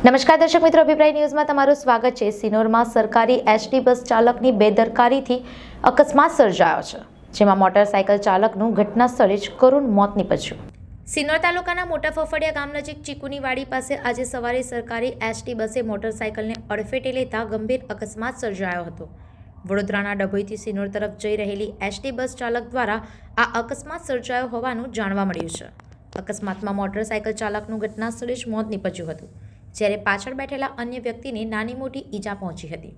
નમસ્કાર દર્શક મિત્રો, અભિપ્રાય ન્યૂઝમાં તમારું સ્વાગત છે. સિનોરમાં સરકારી એસટી બસ ચાલકની બેદરકારીથી અકસ્માત સર્જાયો છે, જેમાં મોટરસાયકલ ચાલકનું ઘટના સ્થળે જ કરુણ મોત નીપજ્યું. સિનોર તાલુકાના મોટા ફફડિયા ગામ નજીક ચીકુની વાડી પાસે આજે સવારે સરકારી એસટી બસે મોટરસાયકલને અડફેટે લેતા ગંભીર અકસ્માત સર્જાયો હતો. વડોદરાના ડભોઈથી સિનોર તરફ જઈ રહેલી એસટી બસ ચાલક દ્વારા આ અકસ્માત સર્જાયો હોવાનું જાણવા મળ્યું છે. અકસ્માતમાં મોટરસાયકલ ચાલકનું ઘટના સ્થળે જ મોત નીપજ્યું હતું. જ્યારે પાછળ બેઠેલા અન્ય વ્યક્તિને નાની મોટી ઈજા પહોંચી હતી.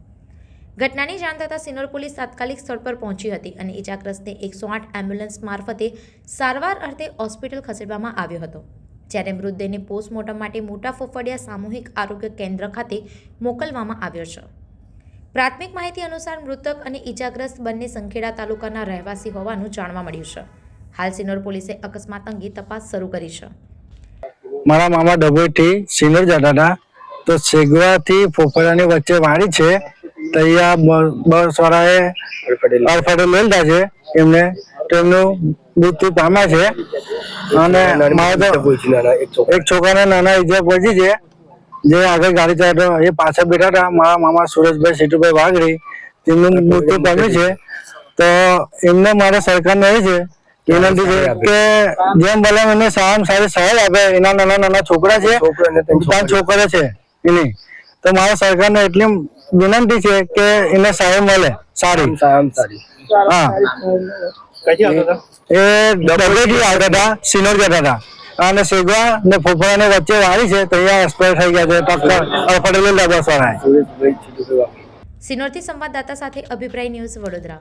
ઘટનાની જાણ થતાં સિનોર પોલીસ તાત્કાલિક સ્થળ પર પહોંચી હતી અને ઈજાગ્રસ્તને એકસો આઠ એમ્બ્યુલન્સ મારફતે સારવાર અર્થે હોસ્પિટલ ખસેડવામાં આવ્યો હતો. જ્યારે મૃતદેહને પોસ્ટમોર્ટમ માટે મોટા ફોફડિયા સામૂહિક આરોગ્ય કેન્દ્ર ખાતે મોકલવામાં આવ્યો છે. પ્રાથમિક માહિતી અનુસાર મૃતક અને ઈજાગ્રસ્ત બંને સંખેડા તાલુકાના રહેવાસી હોવાનું જાણવા મળ્યું છે. હાલ સિનોર પોલીસે અકસ્માત અંગે તપાસ શરૂ કરી છે. મારા મામા ડભોઈથી સિનોર જતા હતા. તો સેગવાથી ફોફળાની વચ્ચે વાડી છે. તો અહીંયા બ- બસ વાળાએ અડફાટે લઈ છે. એમને, તો એમનું મૃત્યુ પામ્યા છે. અને એક છોકરાને નાના ઈજા પહોંચી છે. જે આગળ ગાડી ચલાવતો એ પાછળ બેઠા હતા. મારા મામા સુરેશભાઈ સીટુભાઈ વાઘરી, તેમનું મૃત્યુ પામ્યું છે. તો એમને મારે સરકારને એ છે વિનંતી કે જેમ ભલે મને સારામાં સારી સહાય આપે એના નાના નાના છોકરા છે પાંચ છોકરા છે એની તો મારા સરકારને એટલી વિનંતી છે કે એને સહાય મળે સારી. હા. એ ડબલેથી આવતા હતા સિનોર જતા હતા. અને સેગવા ને ફોફળાની વચ્ચે વાળી છે તો અહીંયા એક્સપાયર થઈ ગયા છે ટક્કર દાદા બસ વાળાએ સિનોરથી સંવાદદાતા સાથે અભિપ્રાય ન્યૂઝ વડોદરા.